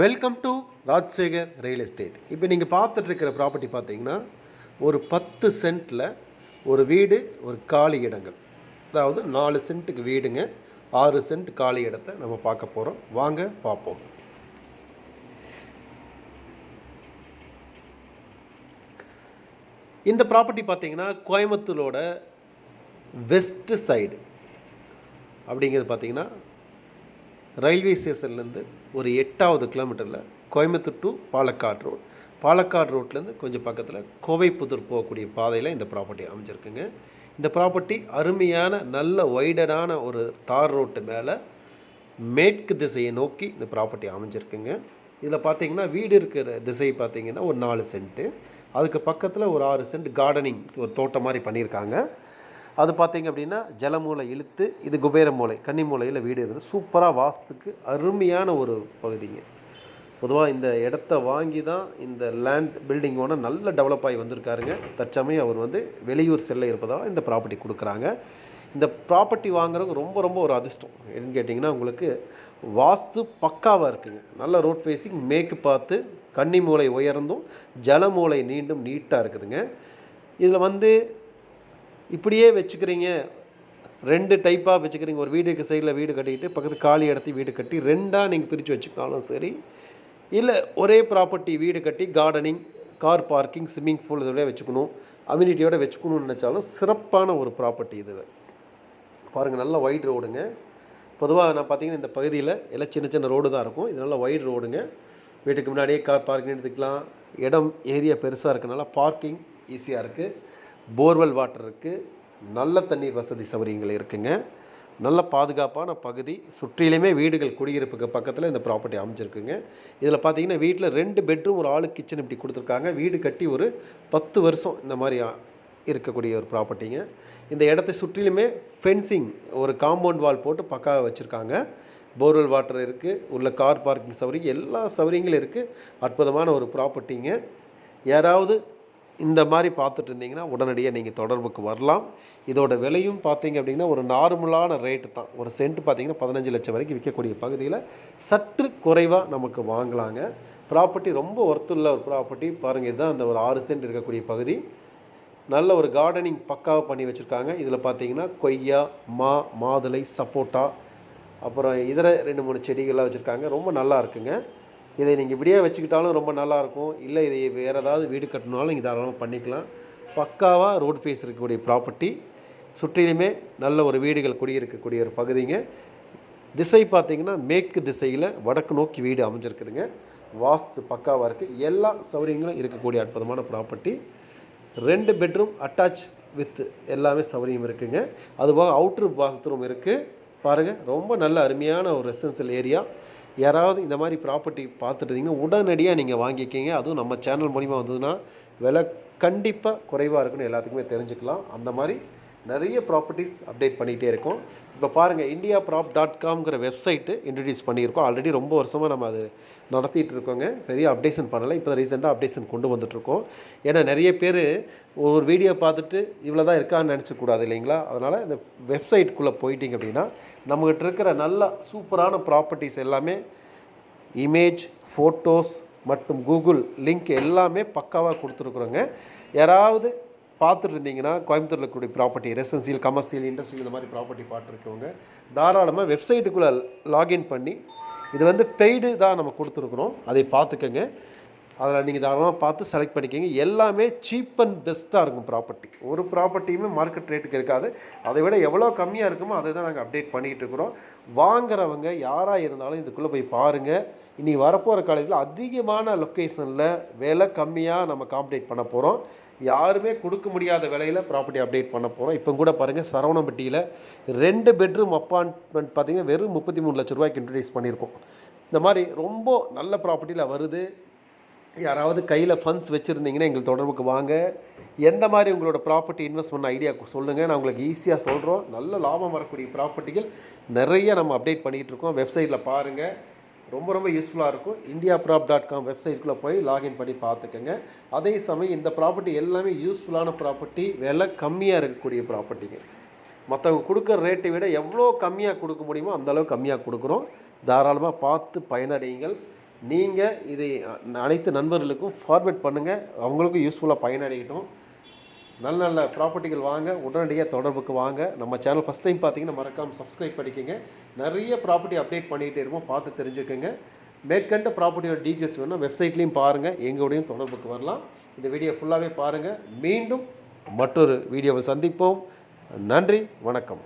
Welcome to Rajsekar real estate இப்போ நீங்கள் பார்த்துட்ருக்கிற property பார்த்தீங்கன்னா ஒரு பத்து சென்ட்டில் ஒரு வீடு ஒரு காலி இடங்கள். அதாவது நாலு சென்ட்டுக்கு வீடுங்க ஆறு சென்ட் காலி இடத்த நம்ம பார்க்க போகிறோம் வாங்க பார்ப்போம். இந்த ப்ராப்பர்ட்டி பார்த்தீங்கன்னா கோயம்புத்தூரோட வெஸ்ட் சைடு அப்படிங்கிறது பார்த்தீங்கன்னா ரயில்வே ஸ்டேஷன்லேருந்து ஒரு எட்டாவது கிலோமீட்டரில் கோயம்புத்தூர் டு பாலக்காடு ரோட் பாலக்காடு ரோட்லேருந்து கொஞ்சம் பக்கத்தில் கோவைப்புத்தூர் போகக்கூடிய பாதையில் இந்த ப்ராப்பர்ட்டி அமைஞ்சிருக்குங்க. இந்த ப்ராப்பர்ட்டி அருமையான நல்ல வைடடான ஒரு தார் ரோட்டு மேலே மேற்கு திசையை நோக்கி இந்த ப்ராப்பர்ட்டி அமைஞ்சிருக்குங்க. இதில் பார்த்தீங்கன்னா வீடு இருக்கிற திசை பார்த்தீங்கன்னா ஒரு நாலு சென்ட்டு. அதுக்கு பக்கத்தில் ஒரு ஆறு சென்ட் கார்டனிங் ஒரு தோட்டம் மாதிரி பண்ணியிருக்காங்க. அது பார்த்தீங்க அப்படின்னா ஜலமூலை இழுத்து இது குபேர மூலை கன்னி மூலையில் வீடு இருக்குது. சூப்பராக வாஸ்துக்கு அருமையான ஒரு பகுதிங்க. பொதுவாக இந்த இடத்த வாங்கி தான் இந்த லேண்ட் பில்டிங்கோட நல்ல டெவலப் ஆகி வந்திருக்காருங்க. தற்சமயம் அவர் வந்து வெளியூர் செல்ல இருப்பதால் இந்த ப்ராப்பர்ட்டி கொடுக்குறாங்க. இந்த ப்ராப்பர்ட்டி வாங்குறவங்க ரொம்ப ரொம்ப ஒரு அதிர்ஷ்டம். என்னன்னு கேட்டிங்கன்னா உங்களுக்கு வாஸ்து பக்காவாக இருக்குங்க. நல்ல ரோட் ஃபேஸிங் மேற்கு பார்த்து கன்னி மூலை உயர்ந்தும் ஜல மூளை நீண்டும் நீட்டாக இருக்குதுங்க. இதில் வந்து இப்படியே வச்சுக்கிறீங்க. ரெண்டு டைப்பாக வச்சுக்கிறீங்க. ஒரு வீடுக்கு சைடில் வீடு கட்டிக்கிட்டு பக்கத்து காலி இடத்தி வீடு கட்டி ரெண்டாக நீங்கள் பிரித்து வச்சுக்கிட்டாலும் சரி. இல்லை ஒரே ப்ராப்பர்ட்டி வீடு கட்டி gardening car parking swimming pool இதோடய வச்சுக்கணும். அம்யூனிட்டியோட வச்சுக்கணும்னு நினச்சாலும் சிறப்பான ஒரு ப்ராப்பர்ட்டி இது. பாருங்கள் நல்ல வைட் ரோடுங்க பொதுவாக நான் பார்த்தீங்கன்னா இந்த பகுதியில் எல்லாம் சின்ன சின்ன ரோடு தான் இருக்கும். இது நல்லா வைட் ரோடுங்க வீட்டுக்கு முன்னாடியே கார் பார்க்கிங் எடுத்துக்கலாம். இடம் ஏரியா பெருசாக இருக்கனால பார்க்கிங் ஈஸியாக இருக்குது போர்வெல் வாட்டர் இருக்குது நல்ல தண்ணீர் வசதி சௌகரியங்கள் இருக்குங்க. நல்ல பாதுகாப்பான பகுதி சுற்றிலுமே வீடுகள் குடியிருப்புக்கு பக்கத்தில் இந்த ப்ராப்பர்ட்டி அமைஞ்சிருக்குங்க. இதில் பார்த்தீங்கன்னா வீட்டில் ரெண்டு பெட்ரூம் ஒரு ஆளு கிச்சன் இப்படி கொடுத்துருக்காங்க. வீடு கட்டி ஒரு பத்து வருஷம் இந்த மாதிரி இருக்கக்கூடிய ஒரு ப்ராப்பர்ட்டிங்க இந்த இடத்தை சுற்றிலுமே ஃபென்சிங் ஒரு காம்பவுண்ட் வால் போட்டு பக்காவாக வச்சுருக்காங்க. போர்வெல் வாட்டர் இருக்குது உள்ள கார் பார்க்கிங் சௌகரியம் எல்லா சௌகரியங்களும் இருக்குது அற்புதமான ஒரு ப்ராப்பர்ட்டிங்க யாராவது இந்த மாதிரி பார்த்துட்டு இருந்தீங்கன்னா உடனடியாக நீங்கள் தொடர்புக்கு வரலாம். இதோட விலையும் பார்த்தீங்க அப்படின்னா ஒரு நார்மலான ரேட்டு தான். ஒரு சென்ட் பார்த்தீங்கன்னா பதினஞ்சு லட்சம் வரைக்கும் விற்கக்கூடிய பகுதியில் சற்று குறைவாக நமக்கு வாங்கலாங்க. ப்ராப்பர்ட்டி ரொம்ப ஒர்த்துள்ள ஒரு ப்ராப்பர்ட்டி பாருங்கள் இதுதான் அந்த ஒரு ஆறு சென்ட் இருக்கக்கூடிய பகுதி. நல்ல ஒரு கார்டனிங் பக்காவாக பண்ணி வச்சுருக்காங்க. இதில் பார்த்தீங்கன்னா கொய்யா மா மாதுளை சப்போட்டா அப்புறம் இதர ரெண்டு மூணு செடிகள்லாம் வச்சுருக்காங்க. ரொம்ப நல்லா இருக்குங்க. இதை நீங்கள் இப்படியே வச்சுக்கிட்டாலும் ரொம்ப நல்லாயிருக்கும். இல்லை இதை வேறு ஏதாவது வீடு கட்டணுனாலும் நீங்கள் தாராளமாக பண்ணிக்கலாம். பக்காவாக ரோடு ஃபேஸ் இருக்கக்கூடிய ப்ராப்பர்ட்டி. சுற்றிலுமே நல்ல ஒரு வீடுகள் குடியிருக்கக்கூடிய ஒரு பகுதிங்க. திசை பார்த்திங்கன்னா மேற்கு திசையில் வடக்கு நோக்கி வீடு அமைஞ்சிருக்குதுங்க. வாஸ்து பக்காவாக இருக்குது எல்லா சௌகரியங்களும் இருக்கக்கூடிய அற்புதமான ப்ராப்பர்ட்டி. ரெண்டு பெட்ரூம் அட்டாச் வித் எல்லாமே சௌகரியம் இருக்குங்க. அதுபோக அவுட்ரு பாத்ரூம் இருக்குது பாருங்கள் ரொம்ப நல்ல அருமையான ஒரு ரெசிடென்சியல் ஏரியா. யாராவது இந்த மாதிரி ப்ராப்பர்ட்டி பார்த்துட்டு இருந்தீங்கன்னா உடனடியாக நீங்கள் வாங்கிக்கிங்க. அதுவும் நம்ம சேனல் மூலிமா வந்ததுன்னா விலை கண்டிப்பாக குறைவாக இருக்குன்னு எல்லாத்துக்குமே தெரிஞ்சுக்கலாம். அந்த மாதிரி நிறைய ப்ராப்பர்ட்டிஸ் அப்டேட் பண்ணிகிட்டே இருக்கோம். இப்போ பாருங்கள் இந்தியா ப்ராப் டாட் காம்ங்கிற வெப்சைட்டு இன்ட்ரடியூஸ் பண்ணியிருக்கோம். ஆல்ரெடி ரொம்ப வருஷமாக நம்ம அது நடத்திட்டு இருக்கோங்க. பெரிய அப்டேஷன் பண்ணலை. இப்போ ரீசெண்டாக அப்டேஷன் கொண்டு வந்துட்ருக்கோம் ஏன்னா நிறைய பேர் ஒரு வீடியோ பார்த்துட்டு இவ்வளோ தான் இருக்கான்னு நினச்சக்கூடாது இல்லைங்களா? அதனால் இந்த வெப்சைட்டுக்குள்ளே போயிட்டீங்க அப்படின்னா நம்மகிட்ட இருக்கிற நல்ல சூப்பரான ப்ராப்பர்ட்டிஸ் எல்லாமே இமேஜ் ஃபோட்டோஸ் மற்றும் கூகுள் லிங்க் எல்லாமே பக்காவாக கொடுத்துருக்குறோங்க. யாராவது பார்த்துட்டு இருந்தீங்கன்னா கோயம்புத்தூரில் இருக்கக்கூடிய ப்ராப்பர்ட்டி ரெசிடென்சியல் கமர்ஷியல் இண்டஸ்ட்ரியல் இந்த மாதிரி ப்ராப்பர்ட்டி பார்த்துருக்கவங்க தாராளமாக வெப்சைட்டுக்குள்ளே லாகின் பண்ணி இது வந்து பெய்டு தான் நம்ம கொடுத்துருக்குறோம் அதை பார்த்துக்கங்க. அதில் நீங்கள் தாராளமாக பார்த்து செலக்ட் பண்ணிக்கிங்க. எல்லாமே சீப் அண்ட் பெஸ்ட்டாக இருக்கும் ப்ராப்பர்ட்டி ஒரு ப்ராப்பர்ட்டியுமே மார்க்கெட் ரேட்டுக்கு இருக்காது. அதை விட எவ்வளோ கம்மியாக இருக்குமோ அதை தான் நாங்கள் அப்டேட் பண்ணிகிட்டு இருக்கிறோம். வாங்குறவங்க யாராக இருந்தாலும் இதுக்குள்ளே போய் பாருங்கள் இன்றைக்கி வரப்போகிற காலேஜில் அதிகமான லொக்கேஷனில் விலை கம்மியாக நம்ம காம்படேட் பண்ண போகிறோம் யாருமே கொடுக்க முடியாத விலையில் ப்ராப்பர்ட்டி அப்டேட் பண்ண போகிறோம் இப்போ கூட பாருங்கள் சரவணம்பட்டியில் ரெண்டு பெட்ரூம் அப்பார்ட்மெண்ட் பார்த்தீங்கன்னா வெறும் முப்பத்தி மூணு லட்ச ரூபாய்க்கு இன்ட்ரடியூஸ் பண்ணியிருக்கோம். இந்த மாதிரி ரொம்ப நல்ல ப்ராப்பர்ட்டியில் வருது. யாராவது கையில் ஃபண்ட்ஸ் வச்சுருந்தீங்கன்னா எங்களுக்கு தொடர்புக்கு வாங்க. எந்த மாதிரி உங்களோட ப்ராப்பர்ட்டி இன்வெஸ்ட் பண்ண ஐடியா சொல்லுங்கள் நான் உங்களுக்கு ஈஸியாக சொல்கிறோம் நல்ல லாபம் வரக்கூடிய ப்ராப்பர்ட்டிகள் நிறைய நம்ம அப்டேட் பண்ணிகிட்டு இருக்கோம். வெப்சைட்டில் பாருங்கள் ரொம்ப ரொம்ப யூஸ்ஃபுல்லாக இருக்கும். இந்தியா ப்ராப் டாட் காம் வெப்சைட்குள்ளே போய் லாகின் பண்ணி பார்த்துக்கோங்க. அதே சமயம் இந்த ப்ராப்பர்ட்டி எல்லாமே யூஸ்ஃபுல்லான ப்ராப்பர்ட்டி விலை கம்மியாக இருக்கக்கூடிய ப்ராப்பர்ட்டிங்க மற்றவங்க கொடுக்குற ரேட்டை விட எவ்வளோ கம்மியாக கொடுக்க முடியுமோ அந்த அளவுக்கு கம்மியாக கொடுக்குறோம். தாராளமாக பார்த்து பயனடையுங்கள். நீங்கள் இதை அனைத்து நண்பர்களுக்கும் ஃபார்வேர்ட் பண்ணுங்கள் அவங்களுக்கும் யூஸ்ஃபுல்லாக பயனடையட்டும். நல்ல நல்ல ப்ராப்பர்ட்டிகள் வாங்க உடனடியாக தொடர்புக்கு வாங்க. நம்ம சேனல் ஃபஸ்ட் டைம் பார்த்தீங்கன்னா மறக்காமல் சப்ஸ்கிரைப் பண்ணிக்கோங்க. நிறைய ப்ராப்பர்ட்டி அப்டேட் பண்ணிகிட்டே இருப்போம். பார்த்து தெரிஞ்சுக்கோங்க. மேற்கண்ட ப்ராப்பர்ட்டியோட டீட்டெயில்ஸ் வேணும் வெப்சைட்லேயும் பாருங்கள் எங்களுடையும் தொடர்புக்கு வரலாம். இந்த வீடியோ ஃபுல்லாகவே பாருங்கள் மீண்டும் மற்றொரு வீடியோவை சந்திப்போம். நன்றி வணக்கம்.